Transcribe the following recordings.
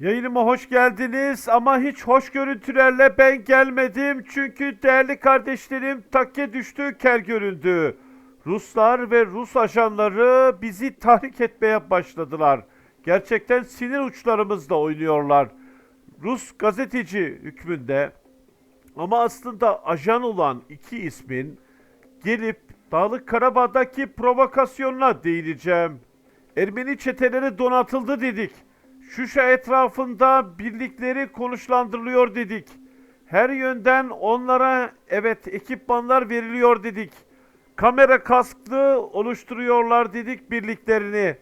Yayınıma hoş geldiniz ama hiç hoş görüntülerle ben gelmedim çünkü değerli kardeşlerim takke düştü, ker göründü. Ruslar ve Rus ajanları bizi tahrik etmeye başladılar. Gerçekten sinir uçlarımızla oynuyorlar. Rus gazeteci hükmünde ama aslında ajan olan iki ismin gelip Dağlık Karabağ'daki provokasyonuna değineceğim. Ermeni çeteleri donatıldı dedik. Şuşa etrafında birlikleri konuşlandırılıyor dedik. Her yönden onlara evet ekipmanlar veriliyor dedik. Kamera kasklı oluşturuyorlar dedik birliklerini.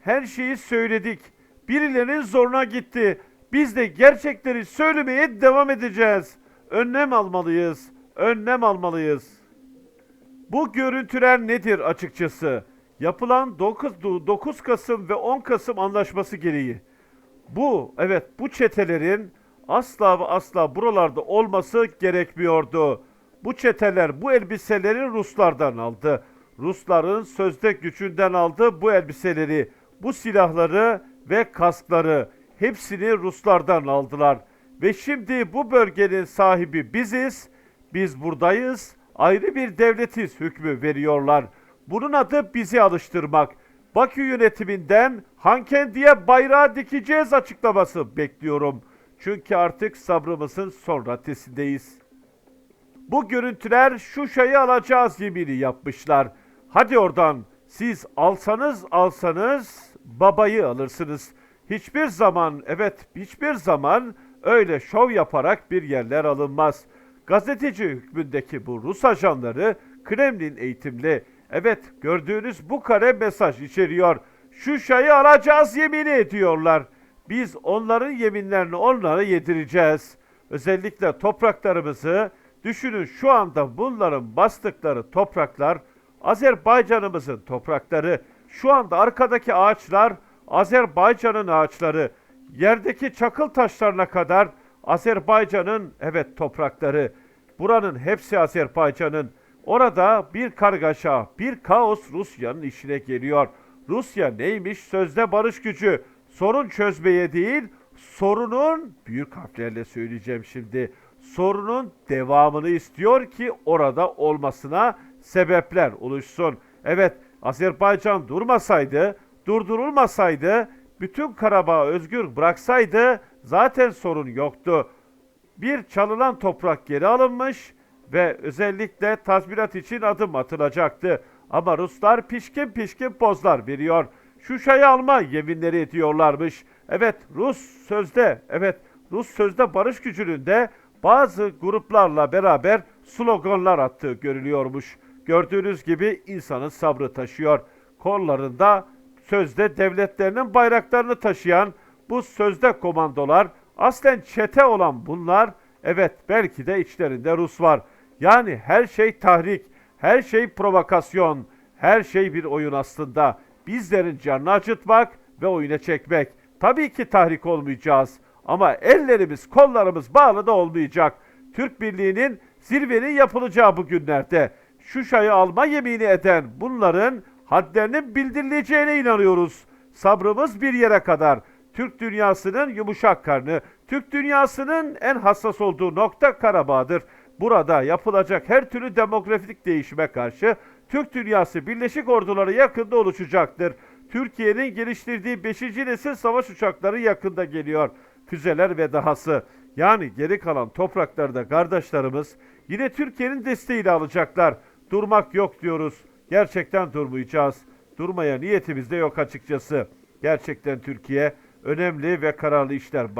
Her şeyi söyledik. Birilerinin zoruna gitti. Biz de gerçekleri söylemeye devam edeceğiz. Önlem almalıyız. Önlem almalıyız. Bu görüntüler nedir açıkçası? Yapılan 9, 9 Kasım ve 10 Kasım anlaşması gereği. Bu, evet bu çetelerin asla ve asla buralarda olması gerekmiyordu. Bu çeteler bu elbiseleri Ruslardan aldı. Rusların sözde gücünden aldı bu elbiseleri, bu silahları ve kaskları. Hepsini Ruslardan aldılar. Ve şimdi bu bölgenin sahibi biziz. Biz buradayız. Ayrı bir devletiz hükmü veriyorlar. Bunun adı bizi alıştırmak. Bakü yönetiminden Hankendi'ye bayrağı dikeceğiz açıklaması bekliyorum. Çünkü artık sabrımızın son raddesindeyiz. Bu görüntüler Şuşa'yı alacağız yemini yapmışlar. Hadi oradan siz alsanız alsanız babayı alırsınız. Hiçbir zaman evet hiçbir zaman öyle şov yaparak bir yerler alınmaz. Gazeteci hükmündeki bu Rus ajanları Kremlin eğitimli. Evet gördüğünüz bu kare mesaj içeriyor. Şuşa'yı alacağız yemini ediyorlar. Biz onların yeminlerini onlara yedireceğiz. Özellikle topraklarımızı düşünün şu anda bunların bastıkları topraklar Azerbaycan'ımızın toprakları. Şu anda arkadaki ağaçlar Azerbaycan'ın ağaçları. Yerdeki çakıl taşlarına kadar Azerbaycan'ın evet toprakları. Buranın hepsi Azerbaycan'ın. Orada bir kargaşa, bir kaos Rusya'nın işine geliyor. Rusya neymiş? Sözde barış gücü. Sorun çözmeye değil, sorunun büyük harflerle söyleyeceğim şimdi. Sorunun devamını istiyor ki orada olmasına sebepler oluşsun. Evet, Azerbaycan durmasaydı, durdurulmasaydı, bütün Karabağ özgür bıraksaydı zaten sorun yoktu. Bir çalınan toprak geri alınmış ve özellikle tazminat için adım atılacaktı. Ama Ruslar pişkin pişkin pozlar veriyor. Şuşa'yı alma yeminleri ediyorlarmış. Evet Rus sözde, evet Rus sözde barış gücünün de bazı gruplarla beraber sloganlar attığı görülüyormuş. Gördüğünüz gibi insanın sabrı taşıyor. Kollarında sözde devletlerinin bayraklarını taşıyan bu sözde komandolar aslen çete olan bunlar evet belki de içlerinde Rus var. Yani her şey tahrik, her şey provokasyon, her şey bir oyun aslında. Bizlerin canını acıtmak ve oyuna çekmek. Tabii ki tahrik olmayacağız ama ellerimiz kollarımız bağlı da olmayacak. Türk Birliği'nin zirvenin yapılacağı bu günlerde Şuşa'yı alma yemini eden bunların hadlerinin bildirileceğine inanıyoruz. Sabrımız bir yere kadar. Türk dünyasının yumuşak karnı, Türk dünyasının en hassas olduğu nokta Karabağ'dır. Burada yapılacak her türlü demografik değişime karşı Türk dünyası Birleşik Orduları yakında oluşacaktır. Türkiye'nin geliştirdiği 5. nesil savaş uçakları yakında geliyor. Füzeler ve dahası. Yani geri kalan topraklarda kardeşlerimiz yine Türkiye'nin desteğiyle alacaklar. Durmak yok diyoruz. Gerçekten durmayacağız. Durmaya niyetimiz de yok açıkçası. Gerçekten Türkiye önemli ve kararlı işler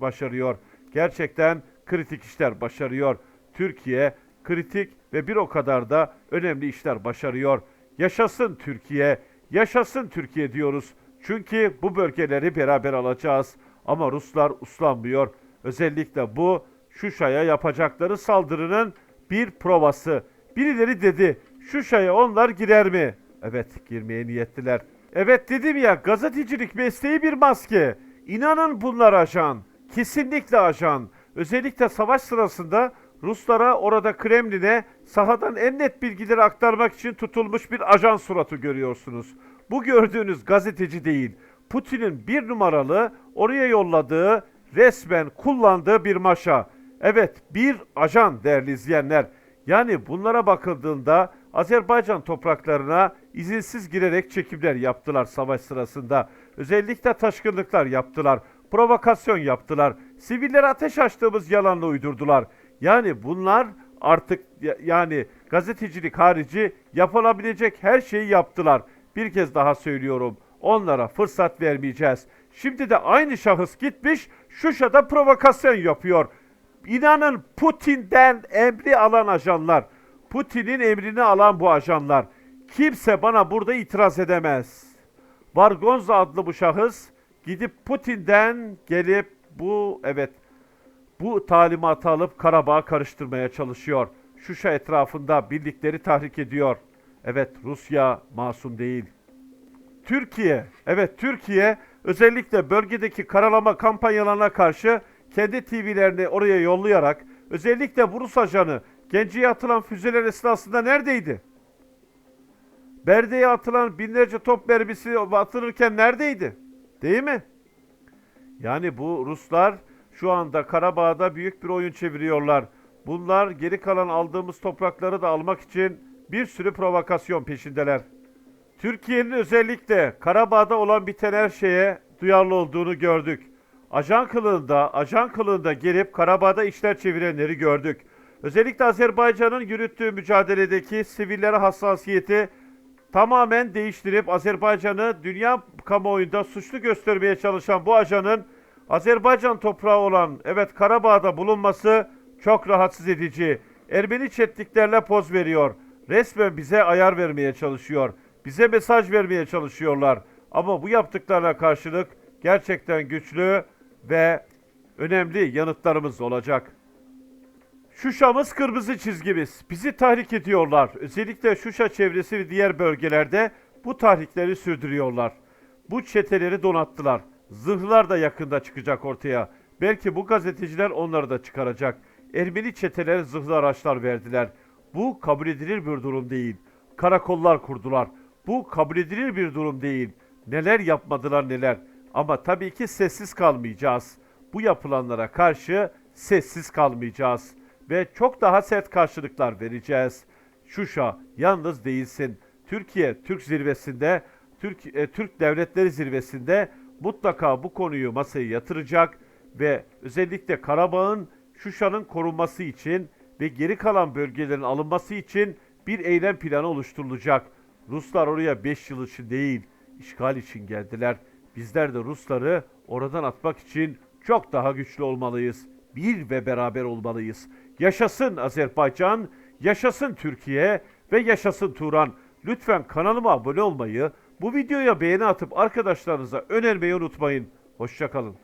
başarıyor. Gerçekten kritik işler başarıyor. Türkiye kritik ve bir o kadar da önemli işler başarıyor. Yaşasın Türkiye, yaşasın Türkiye diyoruz. Çünkü bu bölgeleri beraber alacağız. Ama Ruslar uslanmıyor. Özellikle bu Şuşa'ya yapacakları saldırının bir provası. Birileri dedi, Şuşa'ya onlar girer mi? Evet, girmeye niyetliler. Evet dedim ya, gazetecilik mesleği bir maske. İnanın bunlar ajan. Kesinlikle ajan. Özellikle savaş sırasında Ruslara orada Kremlin'e sahadan en net bilgileri aktarmak için tutulmuş bir ajan suratı görüyorsunuz. Bu gördüğünüz gazeteci değil. Putin'in bir numaralı oraya yolladığı resmen kullandığı bir maşa. Evet bir ajan değerli izleyenler. Yani bunlara bakıldığında Azerbaycan topraklarına izinsiz girerek çekimler yaptılar savaş sırasında. Özellikle taşkınlıklar yaptılar. Provokasyon yaptılar. Sivillere ateş açtığımız yalanla uydurdular. Yani bunlar artık ya- yani gazetecilik harici yapılabilecek her şeyi yaptılar. Bir kez daha söylüyorum. Onlara fırsat vermeyeceğiz. Şimdi de aynı şahıs gitmiş Şuşa'da provokasyon yapıyor. İnanın Putin'den emri alan ajanlar. Putin'in emrini alan bu ajanlar. Kimse bana burada itiraz edemez. Vargonza adlı bu şahıs gidip Putin'den gelip bu evet bu talimatı alıp Karabağ karıştırmaya çalışıyor. Şuşa etrafında birlikleri tahrik ediyor. Evet Rusya masum değil. Türkiye, evet Türkiye özellikle bölgedeki karalama kampanyalarına karşı kendi TV'lerini oraya yollayarak özellikle bu Rus ajanı Genci'ye atılan füzeler esnasında neredeydi? Berde'ye atılan binlerce top mermisi atılırken neredeydi? Değil mi? Yani bu Ruslar şu anda Karabağ'da büyük bir oyun çeviriyorlar. Bunlar geri kalan aldığımız toprakları da almak için bir sürü provokasyon peşindeler. Türkiye'nin özellikle Karabağ'da olan biten her şeye duyarlı olduğunu gördük. Ajan kılığında, ajan kılığında gelip Karabağ'da işler çevirenleri gördük. Özellikle Azerbaycan'ın yürüttüğü mücadeledeki sivillere hassasiyeti tamamen değiştirip Azerbaycan'ı dünya kamuoyunda suçlu göstermeye çalışan bu ajanın Azerbaycan toprağı olan evet Karabağ'da bulunması çok rahatsız edici. Ermeni çetliklerle poz veriyor. Resmen bize ayar vermeye çalışıyor. Bize mesaj vermeye çalışıyorlar. Ama bu yaptıklarına karşılık gerçekten güçlü ve önemli yanıtlarımız olacak. Şuşa'mız kırmızı çizgimiz. Bizi tahrik ediyorlar. Özellikle Şuşa çevresi ve diğer bölgelerde bu tahrikleri sürdürüyorlar. Bu çeteleri donattılar. Zırhlar da yakında çıkacak ortaya. Belki bu gazeteciler onları da çıkaracak. Ermeni çeteler zırhlı araçlar verdiler. Bu kabul edilir bir durum değil. Karakollar kurdular. Bu kabul edilir bir durum değil. Neler yapmadılar neler. Ama tabii ki sessiz kalmayacağız. Bu yapılanlara karşı sessiz kalmayacağız ve çok daha sert karşılıklar vereceğiz. Şuşa yalnız değilsin. Türkiye Türk zirvesinde, Türk e, Türk devletleri zirvesinde mutlaka bu konuyu masaya yatıracak ve özellikle Karabağ'ın Şuşa'nın korunması için ve geri kalan bölgelerin alınması için bir eylem planı oluşturulacak. Ruslar oraya 5 yıl için değil, işgal için geldiler. Bizler de Rusları oradan atmak için çok daha güçlü olmalıyız. Bir ve beraber olmalıyız. Yaşasın Azerbaycan, yaşasın Türkiye ve yaşasın Turan. Lütfen kanalıma abone olmayı, bu videoya beğeni atıp arkadaşlarınıza önermeyi unutmayın. Hoşçakalın.